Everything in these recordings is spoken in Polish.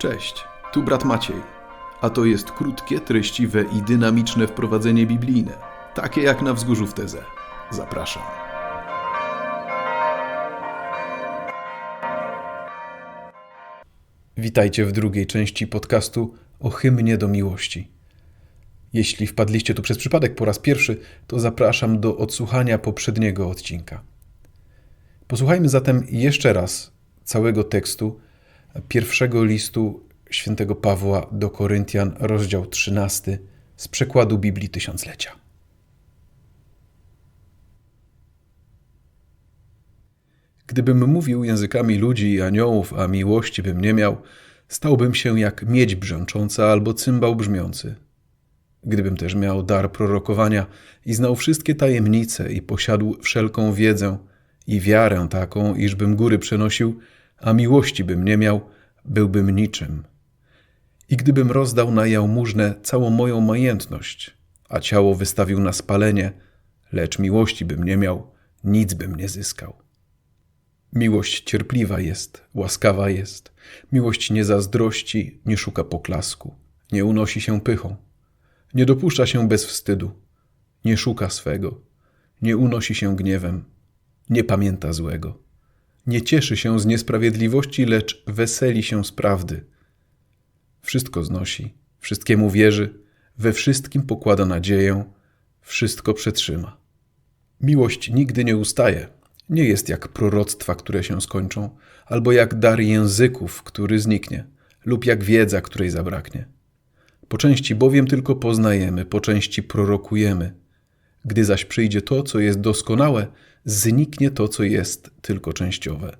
Cześć, tu brat Maciej, a to jest krótkie, treściwe i dynamiczne wprowadzenie biblijne, takie jak na wzgórzu w tezę. Zapraszam. Witajcie w drugiej części podcastu o hymnie do miłości. Jeśli wpadliście tu przez przypadek po raz pierwszy, to zapraszam do odsłuchania poprzedniego odcinka. Posłuchajmy zatem jeszcze raz całego tekstu pierwszego listu świętego Pawła do Koryntian, rozdział 13 z przekładu Biblii Tysiąclecia. Gdybym mówił językami ludzi i aniołów, a miłości bym nie miał, stałbym się jak miedź brzęcząca albo cymbał brzmiący. Gdybym też miał dar prorokowania i znał wszystkie tajemnice i posiadł wszelką wiedzę i wiarę taką, iżbym góry przenosił, a miłości bym nie miał, byłbym niczym. I gdybym rozdał na jałmużnę całą moją majętność, a ciało wystawił na spalenie, lecz miłości bym nie miał, nic bym nie zyskał. Miłość cierpliwa jest, łaskawa jest. Miłość nie zazdrości, nie szuka poklasku, nie unosi się pychą, nie dopuszcza się bez wstydu, nie szuka swego, nie unosi się gniewem, nie pamięta złego, nie cieszy się z niesprawiedliwości, lecz weseli się z prawdy. Wszystko znosi, wszystkiemu wierzy, we wszystkim pokłada nadzieję, wszystko przetrzyma. Miłość nigdy nie ustaje nie jest jak proroctwa, które się skończą, albo jak dar języków, który zniknie, lub jak wiedza, której zabraknie. Po części bowiem tylko poznajemy, po części prorokujemy. Gdy zaś przyjdzie to, co jest doskonałe, zniknie to, co jest tylko częściowe.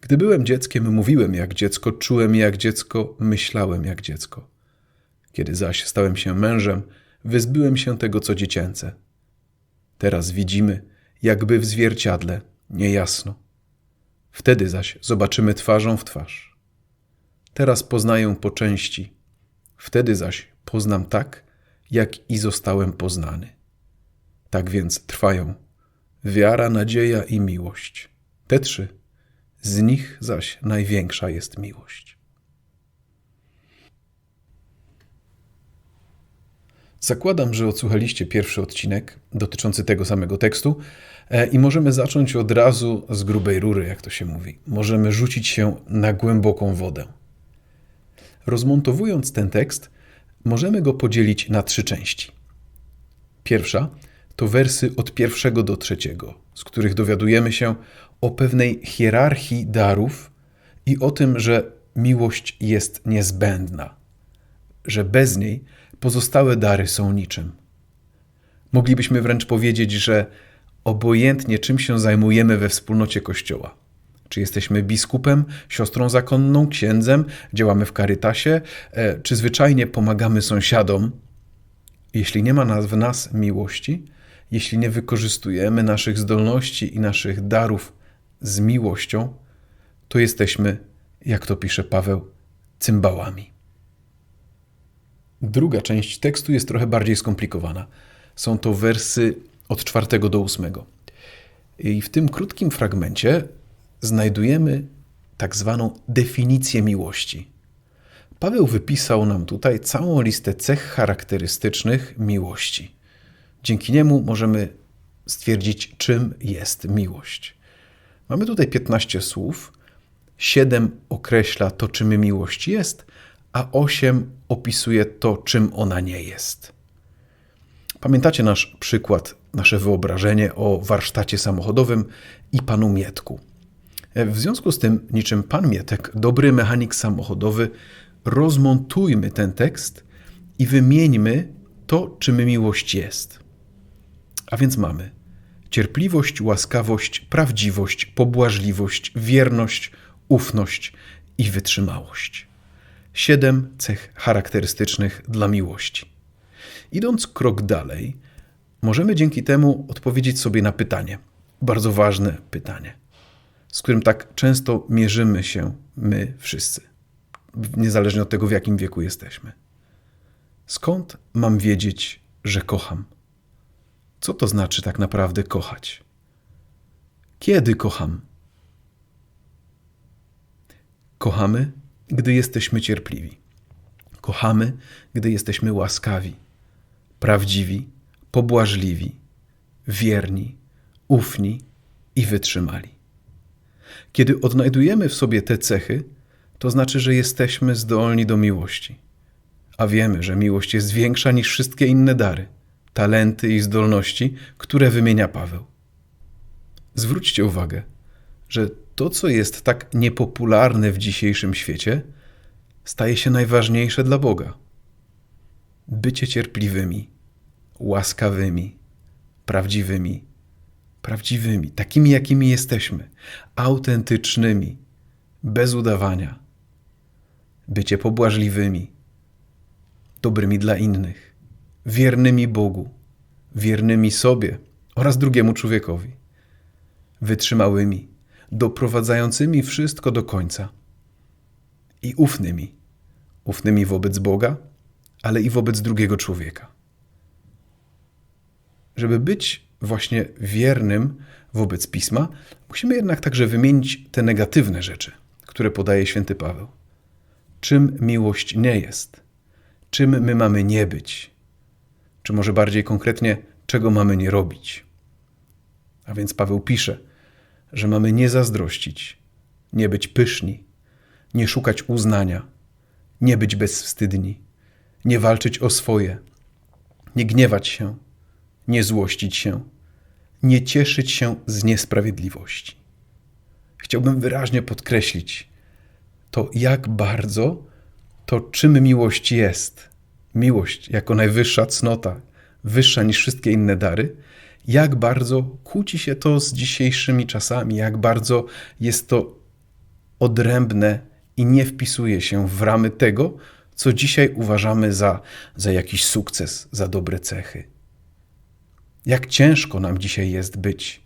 Gdy byłem dzieckiem, mówiłem jak dziecko, czułem jak dziecko, myślałem jak dziecko. Kiedy zaś stałem się mężem, wyzbyłem się tego, co dziecięce. Teraz widzimy, jakby w zwierciadle, niejasno. Wtedy zaś zobaczymy twarzą w twarz. Teraz poznaję po części, wtedy zaś poznam tak, jak i zostałem poznany. Tak więc trwają wiara, nadzieja i miłość. Te trzy, z nich zaś największa jest miłość. Zakładam, że odsłuchaliście pierwszy odcinek dotyczący tego samego tekstu e, i możemy zacząć od razu z grubej rury, jak to się mówi. Możemy rzucić się na głęboką wodę. Rozmontowując ten tekst, możemy go podzielić na trzy części. Pierwsza to wersy od pierwszego do trzeciego, z których dowiadujemy się o pewnej hierarchii darów i o tym, że miłość jest niezbędna, że bez niej pozostałe dary są niczym. Moglibyśmy wręcz powiedzieć, że obojętnie czym się zajmujemy we wspólnocie Kościoła, czy jesteśmy biskupem, siostrą zakonną, księdzem, działamy w karytasie, e, czy zwyczajnie pomagamy sąsiadom, jeśli nie ma w nas miłości, jeśli nie wykorzystujemy naszych zdolności i naszych darów z miłością, to jesteśmy, jak to pisze Paweł, cymbałami. Druga część tekstu jest trochę bardziej skomplikowana. Są to wersy od czwartego do ósmego. I w tym krótkim fragmencie znajdujemy tak zwaną definicję miłości. Paweł wypisał nam tutaj całą listę cech charakterystycznych miłości. Dzięki niemu możemy stwierdzić, czym jest miłość. Mamy tutaj 15 słów, 7 określa to, czym miłość jest, a 8 opisuje to, czym ona nie jest. Pamiętacie nasz przykład, nasze wyobrażenie o warsztacie samochodowym i panu Mietku. W związku z tym, niczym pan Mietek, dobry mechanik samochodowy, rozmontujmy ten tekst i wymieńmy to, czym miłość jest. A więc mamy cierpliwość, łaskawość, prawdziwość, pobłażliwość, wierność, ufność i wytrzymałość siedem cech charakterystycznych dla miłości. Idąc krok dalej, możemy dzięki temu odpowiedzieć sobie na pytanie, bardzo ważne pytanie, z którym tak często mierzymy się my wszyscy, niezależnie od tego, w jakim wieku jesteśmy. Skąd mam wiedzieć, że kocham? Co to znaczy tak naprawdę kochać? Kiedy kocham? Kochamy, gdy jesteśmy cierpliwi. Kochamy, gdy jesteśmy łaskawi, prawdziwi, pobłażliwi, wierni, ufni i wytrzymali. Kiedy odnajdujemy w sobie te cechy, to znaczy, że jesteśmy zdolni do miłości. A wiemy, że miłość jest większa niż wszystkie inne dary, talenty i zdolności, które wymienia Paweł. Zwróćcie uwagę, że to, co jest tak niepopularne w dzisiejszym świecie, staje się najważniejsze dla Boga. Bycie cierpliwymi, łaskawymi, prawdziwymi, prawdziwymi, takimi jakimi jesteśmy, autentycznymi, bez udawania. Bycie pobłażliwymi, dobrymi dla innych, wiernymi Bogu, wiernymi sobie oraz drugiemu człowiekowi, wytrzymałymi, doprowadzającymi wszystko do końca i ufnymi, ufnymi wobec Boga, ale i wobec drugiego człowieka. Żeby być właśnie wiernym wobec pisma, musimy jednak także wymienić te negatywne rzeczy, które podaje święty Paweł. Czym miłość nie jest? Czym my mamy nie być? Czy może bardziej konkretnie, czego mamy nie robić? A więc Paweł pisze, że mamy nie zazdrościć, nie być pyszni, nie szukać uznania, nie być bezwstydni, nie walczyć o swoje, nie gniewać się, nie złościć się, nie cieszyć się z niesprawiedliwości. Chciałbym wyraźnie podkreślić to, jak bardzo to, czym miłość jest, miłość jako najwyższa cnota, wyższa niż wszystkie inne dary, jak bardzo kłóci się to z dzisiejszymi czasami, jak bardzo jest to odrębne i nie wpisuje się w ramy tego, co dzisiaj uważamy za, za jakiś sukces, za dobre cechy. Jak ciężko nam dzisiaj jest być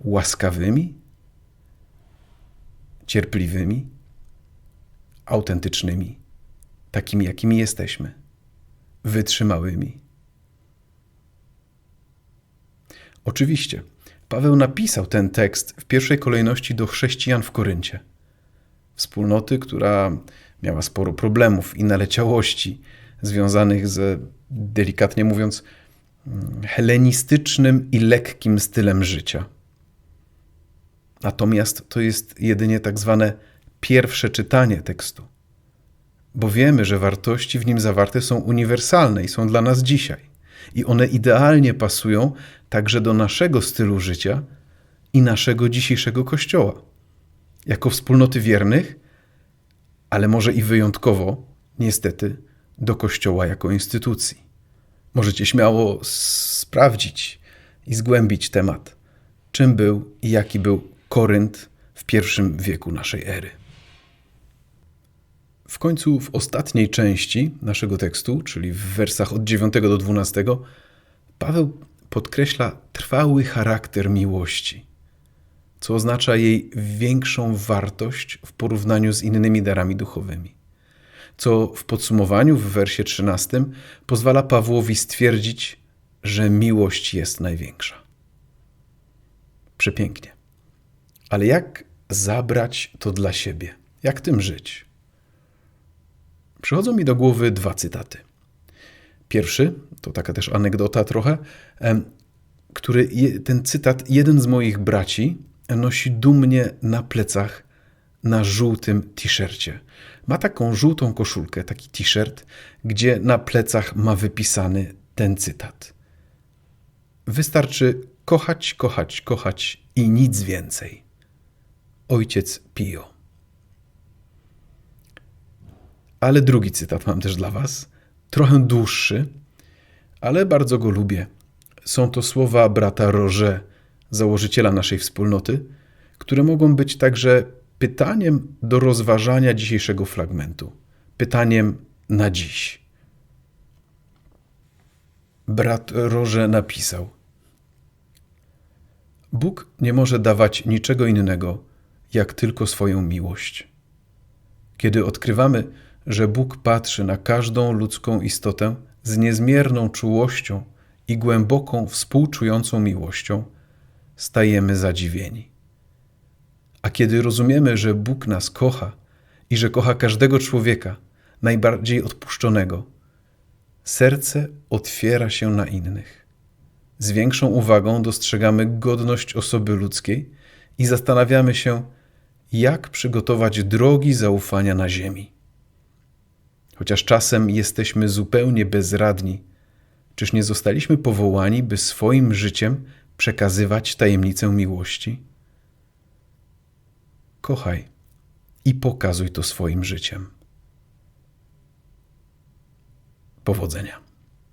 łaskawymi, cierpliwymi, autentycznymi, takimi jakimi jesteśmy, wytrzymałymi. Oczywiście, Paweł napisał ten tekst w pierwszej kolejności do chrześcijan w Koryncie. Wspólnoty, która miała sporo problemów i naleciałości związanych z, delikatnie mówiąc, helenistycznym i lekkim stylem życia. Natomiast to jest jedynie tak zwane pierwsze czytanie tekstu, bo wiemy, że wartości w nim zawarte są uniwersalne i są dla nas dzisiaj. I one idealnie pasują także do naszego stylu życia i naszego dzisiejszego kościoła. Jako wspólnoty wiernych, ale może i wyjątkowo, niestety, do kościoła jako instytucji. Możecie śmiało sprawdzić i zgłębić temat, czym był i jaki był Korynt w pierwszym wieku naszej ery. W końcu w ostatniej części naszego tekstu, czyli w wersach od 9 do 12, Paweł podkreśla trwały charakter miłości, co oznacza jej większą wartość w porównaniu z innymi darami duchowymi. Co w podsumowaniu w wersie 13 pozwala Pawłowi stwierdzić, że miłość jest największa. Przepięknie. Ale jak zabrać to dla siebie? Jak tym żyć? Przychodzą mi do głowy dwa cytaty. Pierwszy, to taka też anegdota trochę, który ten cytat jeden z moich braci nosi dumnie na plecach na żółtym t-shircie. Ma taką żółtą koszulkę, taki t-shirt, gdzie na plecach ma wypisany ten cytat. Wystarczy kochać, kochać, kochać i nic więcej. Ojciec Pio. Ale drugi cytat mam też dla Was, trochę dłuższy, ale bardzo go lubię. Są to słowa brata Roże, założyciela naszej wspólnoty, które mogą być także pytaniem do rozważania dzisiejszego fragmentu, pytaniem na dziś. Brat Roże napisał: Bóg nie może dawać niczego innego, jak tylko swoją miłość. Kiedy odkrywamy, że Bóg patrzy na każdą ludzką istotę z niezmierną czułością i głęboką, współczującą miłością, stajemy zadziwieni. A kiedy rozumiemy, że Bóg nas kocha i że kocha każdego człowieka, najbardziej odpuszczonego, serce otwiera się na innych. Z większą uwagą dostrzegamy godność osoby ludzkiej i zastanawiamy się, jak przygotować drogi zaufania na ziemi. Chociaż czasem jesteśmy zupełnie bezradni, czyż nie zostaliśmy powołani, by swoim życiem przekazywać tajemnicę miłości? Kochaj i pokazuj to swoim życiem. Powodzenia.